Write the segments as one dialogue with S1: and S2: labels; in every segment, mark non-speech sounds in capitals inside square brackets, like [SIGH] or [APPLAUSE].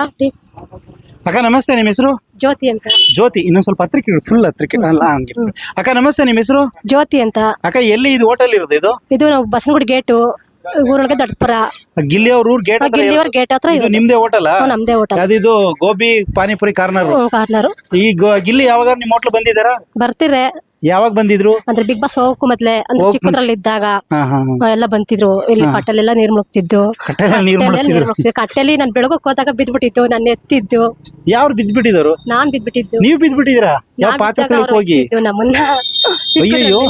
S1: ಅಕ್ಕ ನಮಸ್ತೆ ನಿಮ್ಮ ಹೆಸರು?
S2: ಜ್ಯೋತಿ ಅಂತ.
S1: ಜ್ಯೋತಿ ಇನ್ನೊಂದ್ ಸ್ವಲ್ಪ ಹತ್ರಕ್ಕೆ ಫುಲ್ ಹತ್ರಕ್ಕೆ ಅಲ್ಲ ಹಂಗೆ ಅಕ್ಕ ನಮಸ್ತೆ ನಿಮ್ಮ ಹೆಸರು?
S2: ಜ್ಯೋತಿ ಅಂತ.
S1: ಅಕ್ಕ ಎಲ್ಲಿ ಇದು ಹೋಟೆಲ್ ಇರೋದು ಇದು?
S2: ಇದು ನಾವು ಬಸನಗುಡಿ ಗೇಟು ಊರೊಳಗೆ ದೊಡ್ಡಪುರ.
S1: ಗಿಲ್ಲಿ ಅವ್ರ ಊರ್ ಗೇಟ್
S2: ಗಿಲ್ಲಿಯವರ ಗೇಟ್ ಹತ್ರ
S1: ಇದು
S2: ಇದು
S1: ನಿಮ್ದೇ ಹೋಟೆಲ್
S2: ನಮ್ದೇ ಹೋಟೆಲ್
S1: ಅದಿದು ಗೋಬಿ ಪಾನಿಪುರಿ ಕಾರ್ನರ್?
S2: ಕಾರ್ನರ್.
S1: ಈ ಗೋ- ಗಿಲ್ಲಿ ಯಾವಾಗ ನಿಮ್ ಹೋಟ್ಲ್ ಬಂದಿದಾರ
S2: ಬರ್ತಿದ್ರೆ
S1: ಯಾವಾಗ ಬಂದಿದ್ರು?
S2: ಅಂದ್ರೆ ಬಿಗ್ ಬಾಸ್ ಹೋಗಕ್ಕೂ ಮೊದ್ಲೆ ಅಂದ್ರೆ ಚಿಕ್ಕದ್ರಲ್ಲಿ ಇದ್ದಾಗ ಎಲ್ಲ ಬಂತಿದ್ರು. ಇಲ್ಲಿ ಕಟ್ಟಲೆಲ್ಲ ನೀರ್ ಮುಳುಗ್ತಿದ್ದು. ಕಟ್ಟೆಲಿ ನಾನ್ ಬೆಳಗೋಕ್ ಹೋದಾಗ ಬಿದ್ಬಿಟ್ಟಿದ್ದು ನನ್ನ ಎತ್ತಿದ್ದು.
S1: ಯಾರು ಬಿದ್ಬಿಟ್ಟಿದ್ರು
S2: ನಾನ್ ಬಿದ್ಬಿಟ್ಟಿದ್ದು.
S1: ನೀವ್ ಬಿದ್ಬಿಟ್ಟಿದ್ದೀರಾ? ಯಾವ
S2: ನಾನ್
S1: ಪಾತ್ರ ಹೋಗಿ?
S2: ನಮ್ಮನ್ನ.
S1: ಅಯ್ಯೋ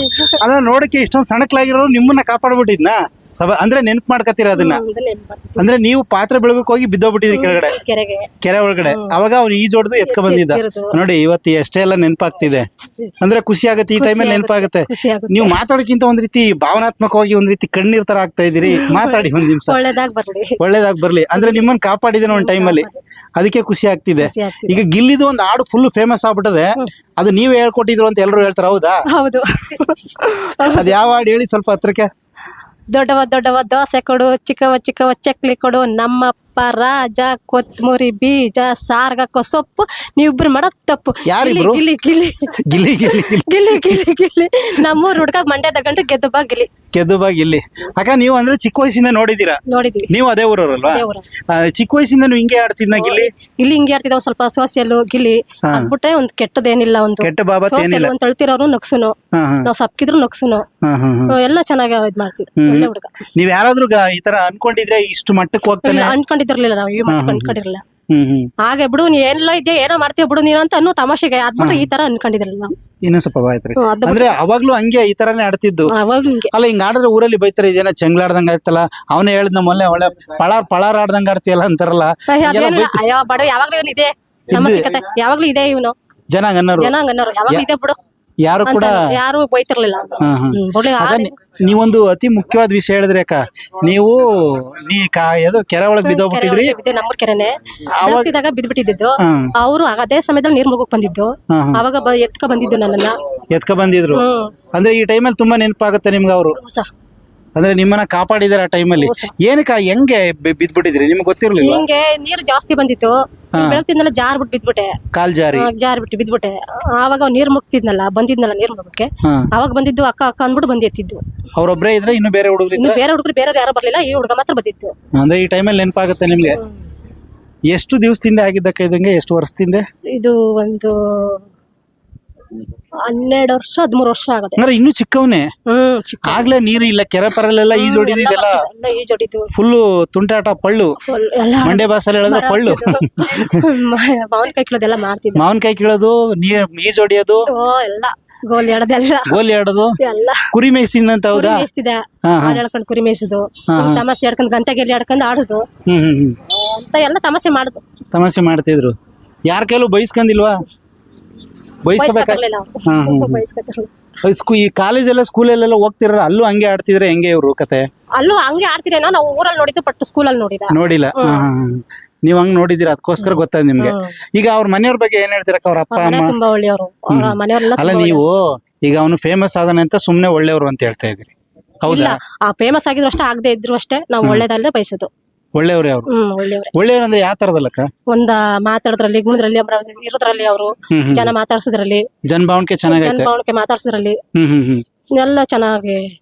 S1: ಅಲ್ಲ ನೋಡಕ್ಕೆ ಇಷ್ಟೊಂದು ಸಣಕ್ಲಾಗಿರೋ ನಿಮ್ಮನ್ನ ಕಾಪಾಡ್ಬಿಟ್ಟಿದ್ನಾ? ಸಭ ಅಂದ್ರೆ ನೆನ್ಪ್ ಮಾಡ್ಕತ್ತೀರ ಅದನ್ನ. ಅಂದ್ರೆ ನೀವು ಪಾತ್ರ ಬೆಳಗಕ್ ಹೋಗಿ ಬಿದ್ದೋಗ್ಬಿಟ್ಟಿದ್ರಿ ಕೆಳಗಡೆ?
S2: ಕೆರೆಗೆ.
S1: ಕೆರೆ ಒಳಗಡೆ. ಅವಾಗ ಅವ್ನು ಈಜೊಡ್ದು ಎತ್ಕ ಬಂದಿದ್ದ. ನೋಡಿ ಇವತ್ತು ಎಷ್ಟೇ ಎಲ್ಲ ನೆನಪಾಗ್ತಿದೆ. ಅಂದ್ರೆ ಖುಷಿ ಆಗುತ್ತೆ ಈ ಟೈಮಲ್ಲಿ ನೆನಪಾಗುತ್ತೆ. ನೀವು ಮಾತಾಡೋಕ್ಕಿಂತ ಒಂದ್ ರೀತಿ ಭಾವನಾತ್ಮಕವಾಗಿ ಒಂದ್ ರೀತಿ ಕಣ್ಣೀರ್ ತರ ಆಗ್ತಾ ಇದೀರಿ ಮಾತಾಡಿ ಒಂದ್ ನಿಮಿಷ.
S2: ಒಳ್ಳೇದಾಗ್ ಬರ್ಲಿ.
S1: ಒಳ್ಳೇದಾಗ್ ಬರ್ಲಿ. ಅಂದ್ರೆ ನಿಮ್ಮನ್ನ ಕಾಪಾಡಿದೇನೋ ಒಂದ್ ಟೈಮಲ್ಲಿ ಅದಕ್ಕೆ ಖುಷಿ ಆಗ್ತಿದೆ. ಈಗ ಗಿಲ್ಲಿದು ಒಂದು ಹಾಡು ಫುಲ್ ಫೇಮಸ್ ಆಗ್ಬಿಟ್ಟದೆ. ಅದು ನೀವೇ ಹೇಳ್ಕೊಟ್ಟಿದ್ರು ಅಂತ ಎಲ್ಲರೂ ಹೇಳ್ತಾರ ಹೌದಾ?
S2: ಹೌದು.
S1: ಅದ್ ಯಾವ ಹಾಡು ಹೇಳಿ ಸ್ವಲ್ಪ ಹತ್ರಕ್ಕೆ?
S2: ದೊಡ್ಡವ ದೊಡ್ಡವ ದೋಸೆ ಕೊಡು ಚಿಕ್ಕವ ಚಿಕ್ಕವ ಚಕ್ಲಿ ಕೊಡು ನಮ್ಮಪ್ಪ ರಾಜ ಕೊತ್ಮುರಿ ಬೀಜ ಸಾರ್ಗಕ್ಕೋ ಸೊಪ್ಪು ನೀವಿಬ್ರು ಮಾಡೋದ್ ತಪ್ಪು.
S1: ಯಾರಿಬ್ರು?
S2: ಗಿಲಿ ಗಿಲಿ
S1: ಗಿಲ್ಲಿ [LAUGHS]
S2: ಗಿಲಿ ಗಿಲಿ ಗಿಲಿ. ನಮ್ಮೂರ್ ಹುಡ್ಗ ಮಂಡ್ಯ ಗಂಡು ಗೆದ್ದು ಬಾ ಗಿಲಿ.
S1: ಕೆದ್ದುಬಾ ಗಿಲ್ಲಿ ಅಕ್ಕ ನೀವು ಅಂದ್ರೆ ಚಿಕ್ಕ ವಯಸ್ಸಿಂದ ನೋಡಿದೀರಾ
S2: ನೋಡಿದ್ವಿ.
S1: ನೀವು ಅದೇ ಊರವ್ರಲ್ವಾ? ಆ, ಚಿಕ್ಕ ವಯಸ್ಸಿಂದ ನೀವು ಹಿಂಗೆ ಆಡ್ತಿದ್ನ ಗಿಲ್ಲಿ
S2: ಇಲ್ಲಿ ಹಿಂಗೆ ಆಡ್ತಿದ್ದ ಒಂದ್ ಸ್ವಲ್ಪ ಸೋಸಿಯಲ್ ಗಿಲಿ. ಅದ್ಬಿಟ್ರೆ ಒಂದ್ ಕೆಟ್ಟದೇನಿಲ್ಲ ಒಂದು.
S1: ಕೆಟ್ಟ ಬಾಬಾ
S2: ಸೋಸಿಯಲ್ ಒಂದ್ ತಳ್ತಿರೋರು
S1: ಹಾ ಹಾ.
S2: ನಾವ್ ಸಪ್ಕಿದ್ರು
S1: ಹಾ
S2: ಎಲ್ಲ ಚೆನ್ನಾಗಿ ಇದ್ ಮಾಡ್ತೀವಿ ಒಳ್ಳೆ ಹುಡುಗ.
S1: ನೀವ್ ಯಾರಾದ್ರೂ ಈ ತರ ಅನ್ಕೊಂಡಿದ್ರೆ ಇಷ್ಟು ಮಟ್ಟಕ್ಕೆ ಹೋಗ್ತಾನೆ?
S2: ಇಲ್ಲ ಅನ್ಕೊಂಡಿದ್ರಲಿಲ್ಲ ನಾವು ಈ ಮಟ್ಟ ಅನ್ಕೊಂಡಿರಲಿಲ್ಲ.
S1: ಹ್ಮ್ ಹ್ಮ್.
S2: ಹಾಗೆ ಬಿಡು ನೀ ಎಲ್ಲ ಇದೆಯಾ ಏನೋ ಮಾಡ್ತೀಯ ಬಿಡು ನೀನು ಅಂತ ಅನ್ನೋ ತಮಾಷೆಗೆ ಅದ್ಬಿಟ್ಟು ಈ ತರ ಅನ್ಕೊಂಡಿದ್ರಲ್ಲ ನಾವು.
S1: ಇನ್ನೊಂದ್ ಸ್ವಲ್ಪ
S2: ಅದು
S1: ಅಂದ್ರೆ ಅವಾಗ್ಲೂ ಹಂಗೆ ಈ ತರಾನೇ ಆಡ್ತಿದ್ದು.
S2: ಅವಾಗ ಹಿಂಗೆ.
S1: ಅಲ್ಲ ಹಿಂಗ್ ಆಡಿದ್ರೆ ಊರಲ್ಲಿ ಬೈತಾರೆ ಇದೇನೋ ಚೆಂಗ್ಲಾಡ್ದಂಗ ಆಯ್ತಲ್ಲ ಅವನೇ ಹೇಳ್ದ ಮೊನ್ನೆ ಒಳ್ಳೆ ಪಳಾರ್ ಪಳಾರ್ ಆಡ್ದಂಗ ಆಡ್ತೀಯಲ್ಲ ಅಂತಾರಲ್ಲ
S2: ಅಯ್ಯೋ, ಬಡ ಯಾವಾಗ್ಲೂ ಇವನು ಇದೆ ನಮ್ಮ ಸಿಕ್ಕತ್ತೆ ಯಾವಾಗ್ಲೂ ಇದೆ ಇವನು.
S1: ಜನ ಅನ್ನೋರು.
S2: ಜನ ಅನ್ನೋರು ಯಾವಾಗ್ಲೂ ಇದೆ ಬಿಡು.
S1: ಯಾರು ಕೂಡ
S2: ಯಾರು ಬೈತಿರ್ಲಿಲ್ಲ.
S1: ಹಾ ಹಾ.
S2: ಹ್ಮ್, ಬಿಡು,
S1: ಆಗ
S2: ಆ-
S1: ನೀ- ನೀವೊಂದು ಅತಿ ಮುಖ್ಯವಾದ ವಿಷಯ ಹೇಳಿದ್ರಿ ಅಕ್ಕ. ನೀವು ನೀ ಕಾ ಕೆರೆ ಒಳಗ್
S2: ಕೆರೆ
S1: ಬಿದ್ದೋಗ್ಬಿಟ್ಟಿದ್ರಿ.
S2: ನಮ್ಮ ಬಿದ್ದೆ, ನಮ್ಮೂರ್ ಕೆರೆನೆ. ಬೆಳಗ್ತಿದ್ದಾಗ ಬಿದ್ಬಿಟ್ಟಿದ್ದು ಅವರು ಅದೇ ಸಮಯದಲ್ಲಿ ನೀರ್ ಮುಗುಕ್ ಬಂದಿದ್ದು.
S1: ಹಾ ಹಾ.
S2: ಅವಾಗ ಬ- ಎತ್ಕ ಬಂದಿದ್ದು ನನ್ನನ್ನ.
S1: ಎತ್ಕ ಬಂದಿದ್ರು.
S2: ಹ್ಮ್.
S1: ಅಂದ್ರೆ ಈ ಟೈಮಲ್ಲಿ ತುಂಬಾ ನೆನಪಾಗುತ್ತೆ ನಿಮ್ಗೆ ಅವರು.
S2: ಹೊಸ
S1: ಅಂದ್ರೆ ನಿಮ್ಮನ್ನ ಕಾಪಾಡಿದಾರೆ ಆ ಟೈಮಲ್ಲಿ. ಏನಕ್ಕ ಹೆಂಗೆ ಬಿ- ಬಿದ್ಬಿಟ್ಟಿದ್ರಿ? ನಿಮ್ಗೆ ಗೊತ್ತಿರ್ಲಿಲ್ಲ
S2: ಹಿಂಗೆ ನೀರು ಜಾಸ್ತಿ ಬಂದಿತ್ತು. ಬೆಳಗ್ತಿದ್ನಲ್ಲ ಜಾರ್ ಬಿಟ್ಟು ಬಿದ್ಬಿಟ್ಟೆ.
S1: ಕಾಲ್ ಜಾರಿ.
S2: ಜಾರ್ ಬಿಟ್ಟು ಬಿದ್ಬಿಟ್ಟೆ. ಆವಾಗ ಅವ್ ನೀರ್ ಮುಗ್ತಿದ್ನಲ್ಲ ಬಂದಿದ್ನಲ್ಲ ನೀರ್ ಮುಗಕ್ಕೆ ಅವಾಗ ಬಂದಿದ್ದು ಅಕ್ಕ ಅಕ್ಕ ಅಂದ್ಬಿಟ್ಟು ಬಂದು ಎತ್ತಿದ್ದು
S1: ಅವ್ರೊಬ್ರೇ ಇದ್ರೆ ಇನ್ನು ಬೇರೆ ಹುಡುಗರು
S2: ಇನ್ನು ಬೇರೆ ಹುಡುಗರು ಬೇರೆ ಯಾರು ಬರ್ಲಿಲ್ಲ ಈ ಹುಡುಗ ಮಾತ್ರ ಬಂದಿತ್ತು
S1: ಅಂದ್ರೆ ಈ ಟೈಮಲ್ಲಿ ನೆನಪಾಗುತ್ತೆ ನಿಮ್ಗೆ? ಎಷ್ಟು ದಿವಸದಿಂದ ಆಗಿದ್ದಕ್ಕ ಇದಂಗೆ? ಎಷ್ಟು ವರ್ಷದಿಂದ
S2: ಇದು ಒಂದು ಹನ್ನೆರಡು ವರ್ಷ ಹದಿಮೂರು ವರ್ಷ ಆಗುತ್ತೆ.
S1: ಅಂದ್ರೆ ಇನ್ನು ಚಿಕ್ಕವನೇ?
S2: ಹ್ಮ್ ಚಿಕ್ಕ.
S1: ಆಗ್ಲೇ ನೀರು ಇಲ್ಲ ಕೆರೆ ಪರಲೆಲ್ಲ ಈ ಹೊಡಿದಿದ್ದೆಲ್ಲ
S2: ಎಲ್ಲ ಈ ಜೋಡಿದು
S1: ಫುಲ್ಲು ತುಂಟಾಟ ಪಳ್ಳು.
S2: ಮಂಡೆ ಎಲ್ಲ
S1: ಮಂಡ್ಯ ಭಾಷೆಲ್ಲ ಹೇಳಿದ್ರೆ ಪಳ್ಳು. [LAUGHS]
S2: ಮಾವಿನಕಾಯಿ ಕೈ ಮಾಡ್ತಿದ್ದೆ
S1: ಮಾವಿನಕಾಯಿ ಕೀಳೋದು ನೀರ್ ಈಜ್ ಹೊಡಿಯೋದು
S2: ಓ ಎಲ್ಲ. ಗೋಲಿ ಆಡೋದೆಲ್ಲ.
S1: ಗೋಲಿ ಆಡೋದು?
S2: ಎಲ್ಲ.
S1: ಕುರಿ ಮೇಯ್ಸಿಂದಂತ
S2: ಕುರಿ
S1: ಹೌದಾ?
S2: ಮೇಯಿಸ್ತಿದ್ದ.
S1: ಹಾ,
S2: ಹಾಡ್ ಹೇಳ್ಕೊಂಡು ಕುರಿ ಮೇಯಿಸೋದು. ತಮಾಷೆ ಹೇಳ್ಕೊಂಡು ಗಂಟೆ ಗೆಲ್ಲಿ ಆಡ್ಕೊಂಡು ಆಡುದು.
S1: ಹ್ಮ್ ಹ್ಮ್ ಹ್ಮ್.
S2: ಅಂತ ಎಲ್ಲ ತಮಾಷೆ ಮಾಡುದು.
S1: ತಮಾಷೆ ಮಾಡ್ತಿದ್ರು. ಯಾರ ಕೈಲೂ ಬೈಸ್ಕೊಂಡಿಲ್ವಾ? ಬೈಸ್ಕೋಬೇಕ
S2: ಬಯಸ್ಕೊತಿರ್ಲಿಲ್ಲ
S1: ಹ್ಮ್, ಹ್ಮ್. ಹಾ.
S2: ಬಯಸ್ಕೊತಿರ್ಲಿಲ್ಲ
S1: ಸ್ಕೂ ಈ ಕಾಲೇಜೆಲ್ಲ ಸ್ಕೂಲಲ್ಲೆಲ್ಲ ಹೋಗ್ತಿರಲ್ಲ ಅಲ್ಲೂ ಹಂಗೆ ಆಡ್ತಿದ್ರೆ ಹೆಂಗೆ ಇವ್ರು ಕತೆ?
S2: ಅಲ್ಲೂ ಹಂಗೆ ಆಡ್ತಿರೇನೋ ನಾವು ಊರಲ್ಲಿ ನೋಡಿದ್ದು ಬಟ್ ಸ್ಕೂಲಲ್ಲಿ ನೋಡಿಲ್ಲ.
S1: ನೋಡಿಲ್ಲ. ಹ್ಮ್. ನೀವ್ ಹಂಗ್ ನೋಡಿದಿರ ಅದಕ್ಕೋಸ್ಕರ ಗೊತ್ತಾಯ್ತು ನಿಮ್ಗೆ. ಈಗ ಅವ್ರ ಮನೆಯವ್ರ ಬಗ್ಗೆ ಏನ್ ಹೇಳ್ತೀರಕ್ಕ ಅವ್ರ ಅಪ್ಪ
S2: ಮನೆ
S1: ಅಮ್ಮ?
S2: ತುಂಬಾ ಒಳ್ಳೆಯವರು. ಅವ್ರ ಮನೆಯವರೆಲ್ಲ
S1: ಅಲ್ಲ ನೀವು ಈಗ ಅವನು ಫೇಮಸ್ ಆದನೆ ಅಂತ ಸುಮ್ನೆ ಒಳ್ಳೆಯವರು ಅಂತ ಹೇಳ್ತಾ ಇದ್ರಿ
S2: ಇಲ್ಲ
S1: ಹೌದಾ
S2: ಆ ಫೇಮಸ್ ಆಗಿದ್ರು ಅಷ್ಟೇ ಆಗದೆ ಇದ್ರು ಅಷ್ಟೇ ನಾವು ಒಳ್ಳೇದಲ್ಲೇ ಬಯಸೋದು.
S1: ಒಳ್ಳೆಯವ್ರೇ ಅವ್ರು
S2: ಹ್ಮ್ ಒಳ್ಳೆಯವ್ರೆ.
S1: ಒಳ್ಳೆಯವ್ರು ಅಂದ್ರೆ ಯಾವ ತರದಲ್ಲಕ್ಕ?
S2: ಒಂದ ಮಾತಾಡೋದ್ರಲ್ಲಿ ಗುಣದ್ರಲ್ಲಿ ಅಮ್ರ- ಇರೋದ್ರಲ್ಲಿ ಅವರು.
S1: ಹ್ಮ್ ಹ್ಮ್
S2: ಜನ ಮಾತಾಡ್ಸೋದ್ರಲ್ಲಿ.
S1: ಜನಭಾವಣಿಕೆ ಚೆನ್ನಾಗೈತೆ.
S2: ಜನಭಾವಣಿಕೆ ಮಾತಾಡ್ಸೋದ್ರಲ್ಲಿ.
S1: ಹ್ಮ್ ಹ್ಮ್ ಹ್ಮ್.
S2: ಎಲ್ಲ ಚೆನ್ನಾಗಿ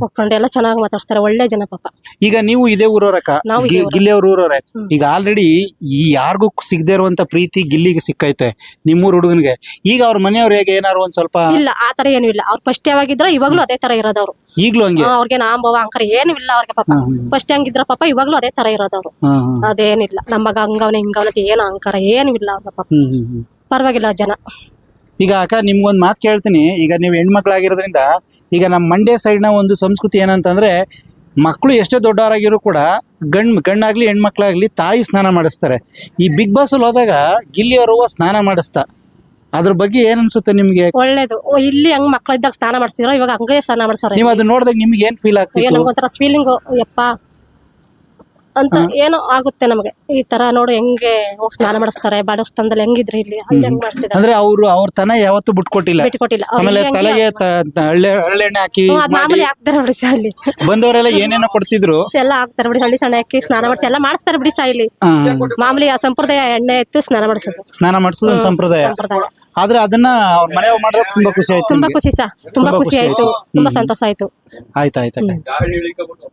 S2: ಒಪ್ಕೊಂಡು ಎಲ್ಲ ಚೆನ್ನಾಗಿ ಮಾತಾಡ್ತಾರೆ ಒಳ್ಳೆ ಜನ ಪಾಪ.
S1: ಈಗ ನೀವು ಇದೇ ಊರವರಕ್ಕ
S2: ನಾವು ಇದೇ ಊರವ್ರು.
S1: ಗಿಲ್ಲಿ ಅವ್ರ ಊರವ್ರೆ. ಈಗ ಆಲ್ರೆಡಿ ಈ ಯಾರಿಗೂ ಸಿಗದೆ ಇರುವಂತ ಪ್ರೀತಿ ಗಿಲ್ಲಿಗೆ ಸಿಕ್ಕೈತೆ ನಿಮ್ಮೂರ್ ಹುಡುಗನ್ಗೆ. ಈಗ ಅವ್ರ ಮನೆಯವ್ರು ಹೇಗೆ? ಏನಾರು ಒಂದ್ ಸ್ವಲ್ಪ
S2: ಇಲ್ಲ ಆ ತರ ಏನು ಇಲ್ಲ. ಅವ್ರು ಫಸ್ಟ್ ಯಾವಾಗಿದ್ರ ಇವಾಗ್ಲೂ ಅದೇ ತರ ಇರೋದವ್ರು.
S1: ಈಗ್ಲೂ ಹಂಗೆ?
S2: ಅವ್ರಿಗೆ ನಾಂಬವ ಅಂಕರ ಏನು ಇಲ್ಲ ಅವ್ರಿಗೆ ಪಾಪ. ಫಸ್ಟ್ ಹಂಗಿದ್ರ ಪಾಪ ಇವಾಗ್ಲೂ ಅದೇ ತರ ಇರೋದವ್ರು.
S1: ಹಾ ಹಾ
S2: ಅದೇನಿಲ್ಲ. ನಮ್ಮ ಮಗ ಹಂಗವನ ಹಿಂಗವನ ಏನು ಅಂಕರ ಏನು ಇಲ್ಲ ಅವ್ರ ಪಾಪ.
S1: ಹ್ಮ್ ಹ್ಮ್ ಹ್ಮ್.
S2: ಪರವಾಗಿಲ್ಲ ಜನ.
S1: ಈಗ ಅಕ್ಕ ನಿಮ್ಗೊಂದು ಮಾತು ಕೇಳ್ತೀನಿ. ಈಗ ನೀವು ಹೆಣ್ಮಕ್ಳಾಗಿರೋದ್ರಿಂದ ಈಗ ನಮ್ಮ ಮಂಡ್ಯ ಸೈಡ್ನ ಒಂದು ಸಂಸ್ಕೃತಿ ಏನಂತಂದ್ರೆ ಮಕ್ಕಳು ಎಷ್ಟೇ ದೊಡ್ಡವರಾಗಿರೋ ಕೂಡ ಗಂಡ್ ಗಂಡಾಗ್ಲಿ ಹೆಣ್ಮಕ್ಳಾಗ್ಲಿ ತಾಯಿ ಸ್ನಾನ ಮಾಡಿಸ್ತಾರೆ. ಈ ಬಿಗ್ ಬಾಸ್ ಅಲ್ಲಿ ಹೋದಾಗ ಗಿಲ್ಲಿ ಅವ್ರವ್ವ ಸ್ನಾನ ಮಾಡಿಸ್ತಾ. ಅದ್ರ ಬಗ್ಗೆ ಏನ್ ಅನ್ಸುತ್ತೆ ನಿಮ್ಗೆ?
S2: ಒಳ್ಳೇದು. ಓ, ಇಲ್ಲಿ ಹಂಗ್ ಮಕ್ಳಿದ್ದಾಗ ಸ್ನಾನ ಮಾಡ್ತಿದ್ರು ಇವಾಗ ಹಂಗೇ ಸ್ನಾನ ಮಾಡ್ಸಾರ
S1: ನೀವು ಅದನ್ನ ನೋಡಿದಾಗ ನಿಮ್ಗೆ ಏನ್ ಫೀಲ್
S2: ಆಗ್ತದೆ
S1: ಆಗ್ತಿತ್ತು
S2: ನಮ್ಗೊಂಥರ ಫೀಲಿಂಗ್ ಯಪ್ಪ. ಅಂತ ಏನೋ ಆಗುತ್ತೆ ನಮಗೆ. ಈ ತರ ನೋಡು ಹೆಂಗೆ ಹೋಗಿ ಸ್ನಾನ ಮಾಡಿಸ್ತಾರೆ ಬಾಡಸ್ತಾನದಲ್ಲಿ ಹೆಂಗಿದ್ರೆ ಇಲ್ಲಿ? ಅಲ್ಲಿ ಹೆಂಗ್
S1: ಅಂದ್ರೆ ಅವರು ಅವ್ರ ತನ ಯಾವತ್ತೂ ಬಿಟ್ಕೊಟ್ಟಿಲ್ಲ.
S2: ಬಿಟ್ಕೊಟ್ಟಿಲ್ಲ. ಅವ್ರು
S1: ಆಮೇಲೆ ತಲೆಗೆ ಹಳ್ಳೆಣ್ಣೆ ಹಾಕಿ
S2: ಹ್ಮ್, ಅದ್ ಮಾಮೂಲಿ ಹಾಕ್ತಾರೆ ಬಿಡಿ ಸಾ ಇಲ್ಲಿ
S1: ಬಂದವರೆಲ್ಲ ಏನೇನೋ ಕೊಡ್ತಿದ್ರು.
S2: ಎಲ್ಲ ಹಾಕ್ತಾರೆ ಬಿಡಿ ಹಳ್ಳಿ ಸಣ್ಣ ಹಾಕಿ ಸ್ನಾನ ಮಾಡಿಸಿ ಎಲ್ಲ ಮಾಡಿಸ್ತಾರೆ ಬಿಡಿ ಸಾ ಇಲ್ಲಿ.
S1: ಆ,
S2: ಮಾಮೂಲಿ ಆ ಸಂಪ್ರದಾಯ ಎಣ್ಣೆ ಎತ್ತು ಸ್ನಾನ ಮಾಡಿಸೋದು.
S1: ಸ್ನಾನ ಮಾಡಿಸೋದು ಒಂದು ಸಂಪ್ರದಾಯ.
S2: ಸಂಪ್ರದಾಯ.
S1: ಆದ್ರೆ ಅದನ್ನ ಅವ್ರ ಮನೆ ಮಾಡಿದಾಗ ತುಂಬಾ ಖುಷಿ ಆಯ್ತು
S2: ತುಂಬಾ
S1: ನಿಮ್ಗೆ.
S2: ಖುಷಿ ಸಾ ತುಂಬಾ ಖುಷಿ ಆಯ್ತು ತುಂಬಾ ಸಂತೋಷ ಆಯ್ತು.
S1: ಆಯ್ತಾಯ್ತು ಆಯ್ತು ಆಯ್ತು.